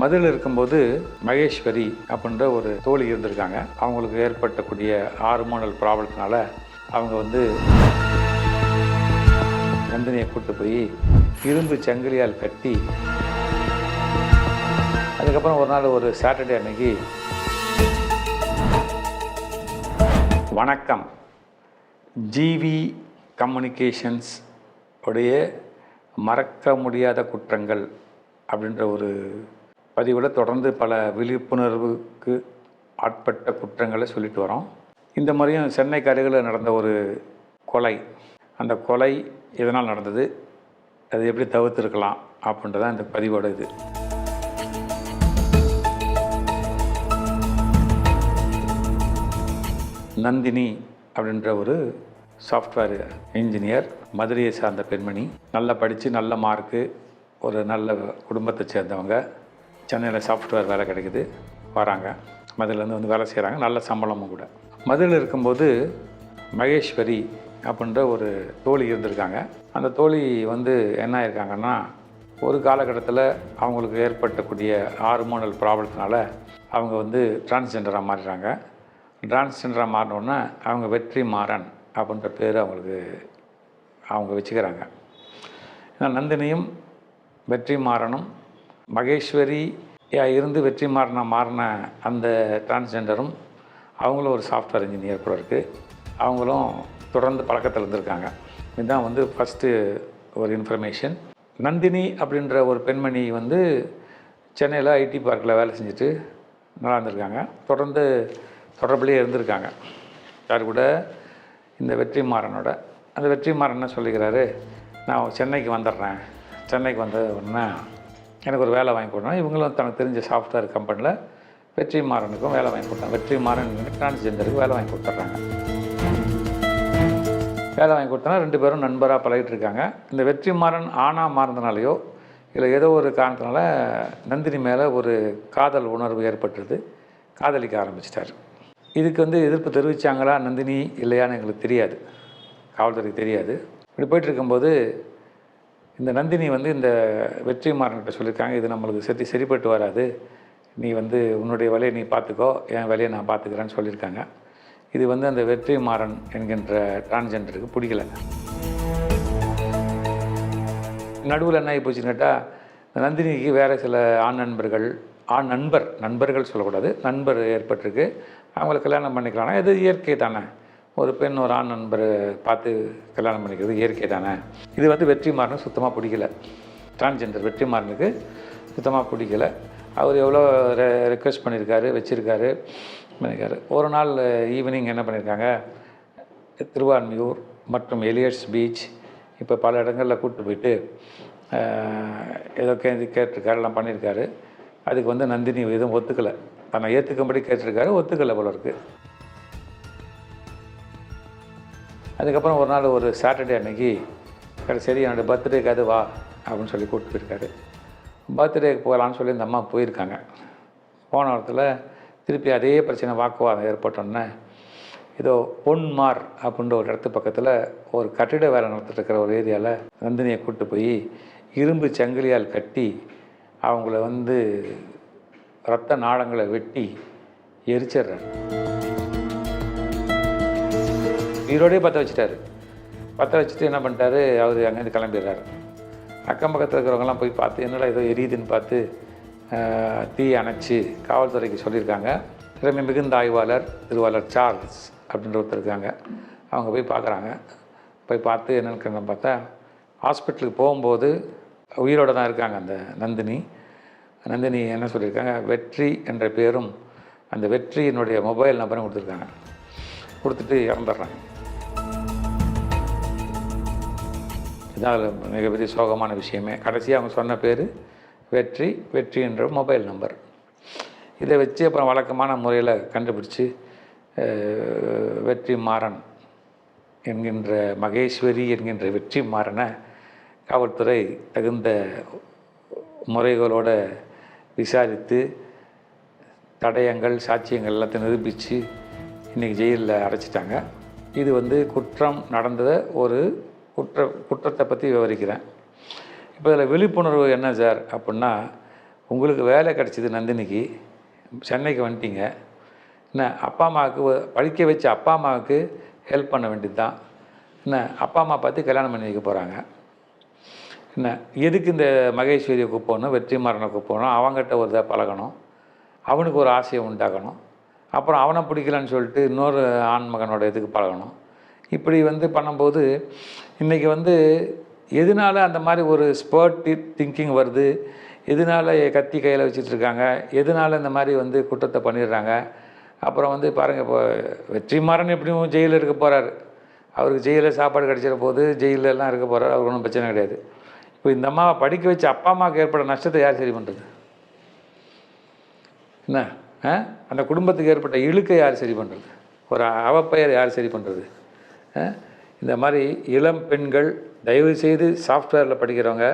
மதுரையில் இருக்கும்போது மகேஸ்வரி அப்படின்ற ஒரு தோழி இருந்திருக்காங்க. அவங்களுக்கு ஏற்பட்டக்கூடிய ஹார்மோனல் ப்ராப்ளத்தினால அவங்க வந்து நந்தினியை கூட்டு போய் இரும்பு சங்கிலியால் கட்டி அதுக்கப்புறம் ஒரு நாள் ஒரு சாட்டர்டே அன்னைக்கு வணக்கம். ஜிவி கம்யூனிகேஷன்ஸ் உடைய மறக்க முடியாத குற்றங்கள் அப்படின்ற ஒரு பதிவில் தொடர்ந்து பல விழிப்புணர்வுக்கு ஆட்பட்ட குற்றங்களை சொல்லிட்டு வரோம். இந்த மாதிரியும் சென்னைக்கு அருகில் நடந்த ஒரு கொலை அந்த கொலை எதனால் நடந்தது அது எப்படி தவிர்த்திருக்கலாம் அப்படின்றதான் இந்த பதிவோட இது. நந்தினி அப்படின்ற ஒரு சாஃப்ட்வேர் இன்ஜினியர் மதுரையை சார்ந்த பெண்மணி. நல்லா படித்து நல்ல மார்க்கு ஒரு நல்ல குடும்பத்தை சேர்ந்தவங்க. சென்னையில் சாஃப்ட்வேர் வேலை கிடைக்குது. வராங்க. மதுரையிலேருந்து வந்து வேலை செய்கிறாங்க. நல்ல சம்பளமும் கூட. மதுரையில் இருக்கும்போது மகேஸ்வரி அப்படின்ற ஒரு தோழி இருந்திருக்காங்க. அந்த தோழி வந்து என்ன ஆயிருக்காங்கன்னா ஒரு காலகட்டத்தில் அவங்களுக்கு ஏற்பட்டக்கூடிய ஹார்மோனல் ப்ராப்ளத்தினால அவங்க வந்து டிரான்ஸ்ஜெண்டராக மாறிடுறாங்க. டிரான்ஸ்ஜெண்டராக மாறினோன்னே அவங்க வெற்றி மாறன் அப்படின்ற பேர் அவங்களுக்கு அவங்க வச்சுக்கிறாங்க. ஏன்னா நந்தினியும் வெற்றி மாறனும் மகேஸ்வரி இருந்து வெற்றி மாறின மாறின அந்த டிரான்ஸ்ஜெண்டரும் அவங்களும் ஒரு சாஃப்ட்வேர் இன்ஜினியர் கூட இருக்குது அவங்களும் தொடர்ந்து பழக்கத்தில் இருந்திருக்காங்க. இதுதான் வந்து ஃபஸ்ட்டு ஒரு இன்ஃபர்மேஷன் நந்தினி அப்படின்ற ஒரு பெண்மணி வந்து சென்னையில் ஐடி பார்க்கில் வேலை செஞ்சுட்டு நல்லா இருந்திருக்காங்க. தொடர்ந்து தொடர்புலேயே இருந்திருக்காங்க. யார் கூட? இந்த வெற்றிமாறனோட அந்த வெற்றிமாறன் என்ன சொல்லிக்கிறாரு? நான் சென்னைக்கு வந்துடுறேன். சென்னைக்கு வந்த உடனே எனக்கு ஒரு வேலை வாங்கி கொடுத்தேன் இவங்களும் தனக்கு தெரிஞ்ச சாஃப்ட்வேர் கம்பெனியில் வெற்றி மாறனுக்கும் வேலை வாங்கி கொடுத்தாங்க. வெற்றிமாறன் டிரான்ஸ்ஜெண்டருக்கு வேலை வாங்கி கொடுத்துட்றாங்க. வேலை வாங்கி கொடுத்தனா ரெண்டு பேரும் நண்பராக பழகிட்டு இருக்காங்க. இந்த வெற்றி மாறன் ஆணாக மாறினதுனாலையோ இல்லை ஏதோ ஒரு காரணத்தினால நந்தினி மேலே ஒரு காதல் உணர்வு ஏற்பட்டுருது காதலிக்க ஆரம்பிச்சிட்டார். இதுக்கு வந்து எதிர்ப்பு தெரிவித்தாங்களா நந்தினி இல்லையான்னு எங்களுக்கு தெரியாது. காவல்துறைக்கு தெரியாது. இப்படி போயிட்டு இருக்கும்போது இந்த நந்தினி வந்து இந்த வெற்றிமாறன்கிட்ட சொல்லியிருக்காங்க இது நம்மளுக்கு சரி சரிப்பட்டு வராது. நீ வந்து உன்னுடைய வேலையை நீ பார்த்துக்கோ என் வேலையை நான் பார்த்துக்கிறேன்னு சொல்லியிருக்காங்க. இது வந்து அந்த வெற்றிமாறன் என்கின்ற டிரான்ஜெண்டருக்கு பிடிக்கல நடுவில் என்ன ஆகி போச்சுன்னு கேட்டால் நந்தினிக்கு வேறு சில ஆண் நண்பர்கள் ஆண் நண்பர் நண்பர்கள் சொல்லக்கூடாது நண்பர் ஏற்பட்டிருக்கு. அவங்கள கல்யாணம் பண்ணிக்கலாம்னா இது இயற்கை தானே. ஒரு பெண் ஒரு ஆண் நண்பர் பார்த்து கல்யாணம் பண்ணிக்கிறது இயற்கை தானே? இது வந்து வெற்றிமாறனுக்கு சுத்தமாக பிடிக்கல. டிரான்ஸ்ஜெண்டர் வெற்றிமாறனுக்கு சுத்தமாக பிடிக்கல. அவர் எவ்வளோ ரெ ரெக்வெஸ்ட் பண்ணியிருக்காரு வச்சுருக்காரு பண்ணியிருக்காரு ஒரு நாள் ஈவினிங் என்ன பண்ணியிருக்காங்க திருவான்மியூர் மற்றும் எலியட்ஸ் பீச் இப்போ பல இடங்களில் கூப்பிட்டு போயிட்டு ஏதோ கேள்வி கேட்டிருக்காரு எல்லாம் பண்ணியிருக்காரு அதுக்கு வந்து நந்தினி எதுவும் ஒத்துக்கலை. தன்னை ஏற்றுக்கும்படி கேட்டிருக்காரு ஒத்துக்கலை போல இருக்குது அதுக்கப்புறம் ஒரு நாள் ஒரு சாட்டர்டே அன்னைக்கு சரி என்னோடய பர்த்டேக்கு அது வா அப்படின்னு சொல்லி கூப்பிட்டு போயிருக்காரு. பர்த்டேக்கு போகலான்னு சொல்லி இந்த அம்மா போயிருக்காங்க. போன இடத்துல திருப்பி அதே பிரச்சனை வாக்குவாதம் ஏற்பட்டோன்னே ஏதோ பொன்மார் அப்படின்ற ஒரு இடத்து பக்கத்தில் ஒரு கட்டிட வேலை நடத்திட்டு இருக்கிற ஒரு ஏரியாவில் நந்தினியை கூப்பிட்டு போய் இரும்பு சங்கிலியால் கட்டி அவங்கள வந்து ரத்த நாளங்களை வெட்டி எரிச்சிடுறாரு. ஈரோடே பற்ற வச்சுட்டாரு. பற்ற வச்சுட்டு என்ன பண்ணிட்டாரு? அவர் அங்கேருந்து கிளம்பிடுறாரு. அக்கம் பக்கத்தில் இருக்கிறவங்கலாம் போய் பார்த்து என்னடா ஏதோ எரியுதுன்னு பார்த்து தீ அணைச்சி காவல்துறைக்கு சொல்லியிருக்காங்க. திறமை மிகுந்த ஆய்வாளர் திருவாளர் சார்ல்ஸ் அப்படின்ற ஒருத்தர் இருக்காங்க. அவங்க போய் பார்க்குறாங்க. போய் பார்த்து என்னென்னு பார்த்தா ஹாஸ்பிட்டலுக்கு போகும்போது உயிரோடு தான் இருக்காங்க அந்த நந்தினி. நந்தினி என்ன சொல்லியிருக்காங்க? வெற்றி என்ற பேரும் அந்த வெற்றியினுடைய மொபைல் நம்பரும் கொடுத்துருக்காங்க. கொடுத்துட்டு இறந்துடுறாங்க இதான் மிகப்பெரிய சோகமான விஷயமே. கடைசியாக அவங்க சொன்ன பேர் வெற்றி வெற்றி என்ற மொபைல் நம்பர். இதை வச்சு அப்புறம் வழக்கமான முறையில் கண்டுபிடிச்சி வெற்றி மாறன் என்கின்ற மகேஸ்வரி என்கின்ற வெற்றி மாறனை காவல்துறை தகுந்த முறைகளோடு விசாரித்து தடயங்கள் சாட்சியங்கள் எல்லாத்தையும் நிரூபித்து இன்றைக்கி ஜெயிலில் அடைச்சிட்டாங்க. இது வந்து குற்றம் நடந்தத ஒரு குற்ற குற்றத்தை பற்றி விவரிக்கிறேன். இப்போ இதில் விழிப்புணர்வு என்ன சார் அப்படின்னா உங்களுக்கு வேலை கிடச்சிது நந்தினிக்கு சென்னைக்கு வந்துட்டீங்க. என்ன அப்பா அம்மாவுக்கு படிக்க வச்ச அப்பா அம்மாவுக்கு ஹெல்ப் பண்ண வேண்டியது தான் என்ன அப்பா அம்மா பார்த்து கல்யாணம் பண்ணி வைக்க போகிறாங்க என்ன எதுக்கு இந்த மகேஸ்வரியை கூப்பிடணும் வெற்றிமாறனை கூப்பிடணும் அவங்ககிட்ட ஒரு இதாக பழகணும். அவனுக்கு ஒரு ஆசையை உண்டாக்கணும். அப்புறம் அவனை பிடிக்கலன்னு சொல்லிட்டு இன்னொரு ஆண் மகனோட இதுக்கு பழகணும். இப்படி வந்து பண்ணும்போது இன்றைக்கி வந்து எதனால அந்த மாதிரி ஒரு ஸ்பர்ட் திங்கிங் வருது? எதனால கத்தி கையில் வச்சுட்ருக்காங்க? எதனால இந்த மாதிரி வந்து குற்றத்தை பண்ணிடுறாங்க? அப்புறம் வந்து பாருங்கள் இப்போ வெற்றிமாறன் எப்படியும் ஜெயிலில் இருக்க போகிறாரு அவருக்கு ஜெயிலில் சாப்பாடு கிடச்சிட போது ஜெயிலெல்லாம் இருக்க போகிறாரு அவருக்கு ஒன்றும் பிரச்சனை கிடையாது. இப்போ இந்த அம்மாவை படிக்க வச்சு அப்பா அம்மாவுக்கு ஏற்பட நஷ்டத்தை யார் சரி பண்ணுறது என்ன? அந்த குடும்பத்துக்கு ஏற்பட்ட இழுக்கை யார் சரி பண்ணுறது ஒரு அவப்பெயர் யார் சரி பண்ணுறது இந்த மாதிரி இளம் பெண்கள் தயவு செய்து சாஃப்ட்வேரில் படிக்கிறவங்க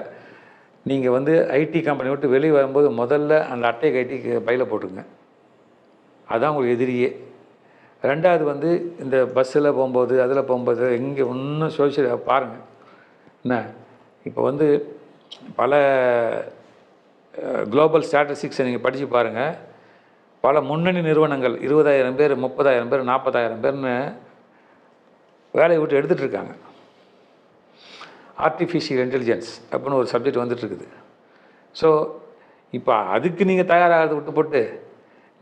நீங்கள் வந்து ஐடி கம்பெனி விட்டு வெளியே வரும்போது முதல்ல அந்த அட்டை கட்டி பையில் போட்டுருங்க அதுதான் உங்களுக்கு எதிரியே. ரெண்டாவது வந்து இந்த பஸ்ஸில் போகும்போது அதில் போகும்போது எங்கே இன்னும் சோசியல் பாருங்கள் என்ன? இப்போ வந்து பல குளோபல் ஸ்டாட்டிஸ்டிக்ஸை நீங்கள் படித்து பாருங்கள் பல முன்னணி நிறுவனங்கள் இருபதாயிரம் பேர் முப்பதாயிரம் பேர் நாற்பதாயிரம் பேர்னு வேலையை விட்டு எடுத்துகிட்டு இருக்காங்க. ஆர்டிஃபிஷியல் இன்டெலிஜென்ஸ் அப்படின்னு ஒரு சப்ஜெக்ட் வந்துட்டுருக்குது ஸோ இப்போ அதுக்கு நீங்கள் தயாராகிறத விட்டு போட்டு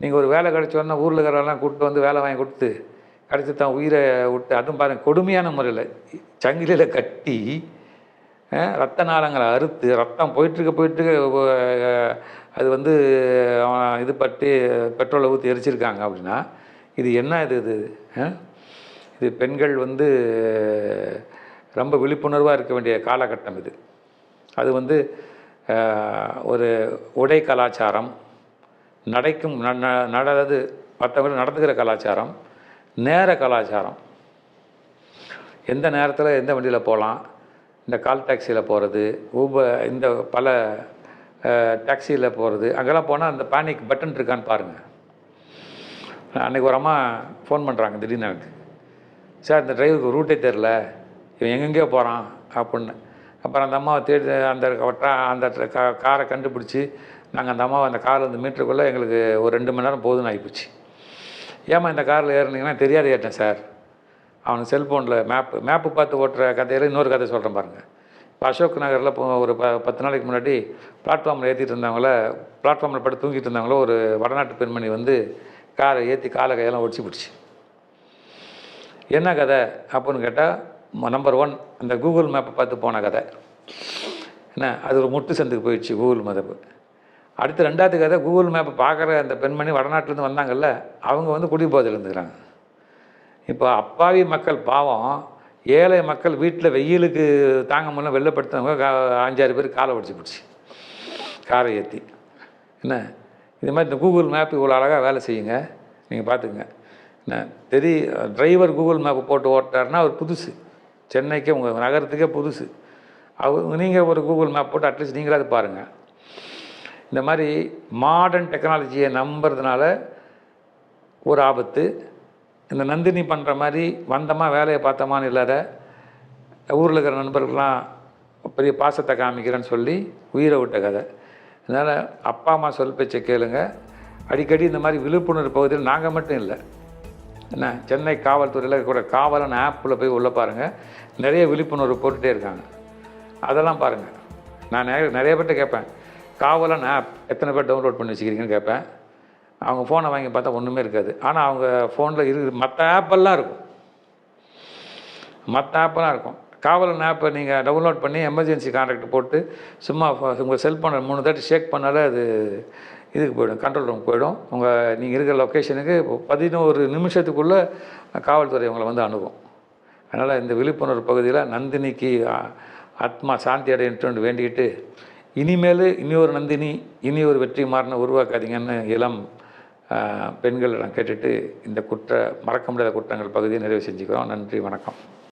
நீங்கள் ஒரு வேலை கிடச்சோன்னா ஊரில் இருக்கிறவெல்லாம் கூப்பிட்டு வந்து வேலை வாங்கி கொடுத்து கிடச்சி தான் உயிரை விட்டு அதுவும் பாருங்கள் கொடுமையான முறையில் சங்கிலியில் கட்டி ரத்த நாளங்களை அறுத்து ரத்தம் போயிட்டுருக்க போயிட்டுருக்க அது வந்து இது பட்டு பெட்ரோலை ஊற்றி எரிச்சிருக்காங்க அப்படின்னா இது என்ன இது இது? இது பெண்கள் வந்து ரொம்ப விழிப்புணர்வாக இருக்க வேண்டிய காலகட்டம் இது. அது வந்து ஒரு உடை கலாச்சாரம் நடைக்கும் ந- நடது மற்றவங்க நடந்துக்கிற கலாச்சாரம் நேர கலாச்சாரம். எந்த நேரத்தில் எந்த வண்டியில் போகலாம் இந்த கால் டாக்ஸியில் போகிறது ஊபர் இந்த பல டாக்ஸியில் போகிறது அங்கெல்லாம் போனால் அந்த பேனிக் பட்டன் இருக்கான்னு பாருங்கள் அன்றைக்கி ஒரு அம்மா ஃபோன் பண்ணுறாங்க திடீர்னு எனக்கு. சார் இந்த டிரைவருக்கு ரூட்டே தெரில இவன் எங்கெங்கேயோ போகிறான் அப்படின்னு. அப்புறம் அந்த அம்மாவை தேடி அந்த அந்த கா- காரை கண்டுபிடிச்சி நாங்கள் அந்த அம்மாவை அந்த காரில் வந்து மீட்டருக்குள்ளே எங்களுக்கு ஒரு ரெண்டு மணி நேரம் போதுன்னு ஆகிப்போச்சு ஏம்மா இந்த காரில் ஏறுனீங்கன்னா தெரியாது ஏறிட்டேன் சார். அவனுக்கு செல்ஃபோனில் மேப்பு மேப்பு பார்த்து ஓட்டுற கதையில் இன்னொரு கதை சொல்கிறேன் பாருங்கள் அசோக் நகரில் இப்போ ஒரு ப பத்து நாளைக்கு முன்னாடி பிளாட்ஃபார்மில் ஏற்றிட்டு இருந்தவங்கள பிளாட்ஃபார்மில் படுத்து தூங்கிட்டு இருந்தவங்கள ஒரு வடநாட்டு பெண்மணி வந்து காரை ஏற்றி காலை கையெல்லாம் ஒடிச்சு பிடிச்சி. என்ன கதை அப்படின்னு கேட்டால் நம்பர் ஒன் அந்த கூகுள் மேப்பை பார்த்து போன கதை. என்ன? அது ஒரு முட்டு சந்துக்கு போயிடுச்சு கூகுள் மேப்பு அடுத்து ரெண்டாவது கதை கூகுள் மேப்பை பார்க்குற அந்த பெண்மணி வடநாட்டிலேருந்து வந்தாங்கல்ல அவங்க வந்து குடிபோதையில் இருந்துக்கிறாங்க. இப்போ அப்பாவி மக்கள் பாவம் ஏழை மக்கள் வீட்டில் வெயிலுக்கு தாங்க முடியல வெள்ளப்படுத்தவங்க கா அஞ்சாறு பேர் காலை ஒடிச்சு பிடிச்சி காரை ஏற்றி என்ன? இது மாதிரி இந்த கூகுள் மேப் இவ்வளோ அழகாக வேலை செய்யுங்க. நீங்கள் பார்த்துக்குங்க என்ன? தெரிய டிரைவர் கூகுள் மேப் போட்டு ஓட்டாருன்னா அவர் புதுசு. சென்னைக்கே உங்கள் நகரத்துக்கே புதுசு. அவங்க நீங்கள் ஒரு கூகுள் மேப் போட்டு அட்லீஸ்ட் நீங்களாவது பாருங்கள் இந்த மாதிரி மாடர்ன் டெக்னாலஜியை நம்புறதுனால ஒரு ஆபத்து. இந்த நந்தினி பண்ணுற மாதிரி வந்தமா வேலையை பார்த்தோமான்னு இல்லாத ஊரில் இருக்கிற நண்பர்கள்லாம் பெரிய பாசத்தை காமிக்கிறேன்னு சொல்லி உயிரை விட்ட கதை. அதனால் அப்பா அம்மா சொல் பேச்சை கேளுங்க. அடிக்கடி இந்த மாதிரி விழிப்புணர்வு பகுதியில் நாங்கள் மட்டும் இல்லை. என்ன சென்னை காவல்துறையில் கூட காவலன் ஆப்பில் போய் உள்ளே பாருங்கள் நிறைய விழிப்புணர்வு போட்டுகிட்டே இருக்காங்க. அதெல்லாம் பாருங்கள் நான் நிறைய நிறைய பேர்கிட்ட கேட்பேன். காவலன் ஆப் எத்தனை பேர் டவுன்லோட் பண்ணி வச்சுக்கிறீங்கன்னு கேட்பேன். அவங்க ஃபோனை வாங்கி பார்த்தா ஒன்றுமே இருக்காது. ஆனால் அவங்க ஃபோனில் இரு மற்ற ஆப்பெல்லாம் இருக்கும். மற்ற ஆப்பெல்லாம் இருக்கும். காவலன் ஆப்பை நீங்கள் டவுன்லோட் பண்ணி எமர்ஜென்சி கான்டாக்ட் போட்டு சும்மா உங்கள் செல்ஃபோனை மூணு தாட்டி ஷேக் பண்ணாலே அது இதுக்கு போயிடும் கண்ட்ரோல் ரூம் போயிடும். உங்கள் நீங்கள் இருக்கிற லொக்கேஷனுக்கு பதினோரு நிமிஷத்துக்குள்ளே காவல்துறை உங்களை வந்து அணுகும். அதனால் இந்த விழிப்புணர்வு பகுதியில் நந்தினிக்கு ஆத்மா சாந்தி அடையட்டும்னு வேண்டிக்கிட்டு இனிமேல் இனி ஒரு நந்தினி இனி ஒரு வெற்றி மாறின உருவாக்காதீங்கன்னு இளம் பெண்கள் பெண்களிடம் கேட்டுட்டு இந்த குற்ற மறக்க முடியாத குற்றங்கள் பகுதியை நிறைவு செஞ்சுக்கிறோம். நன்றி வணக்கம்.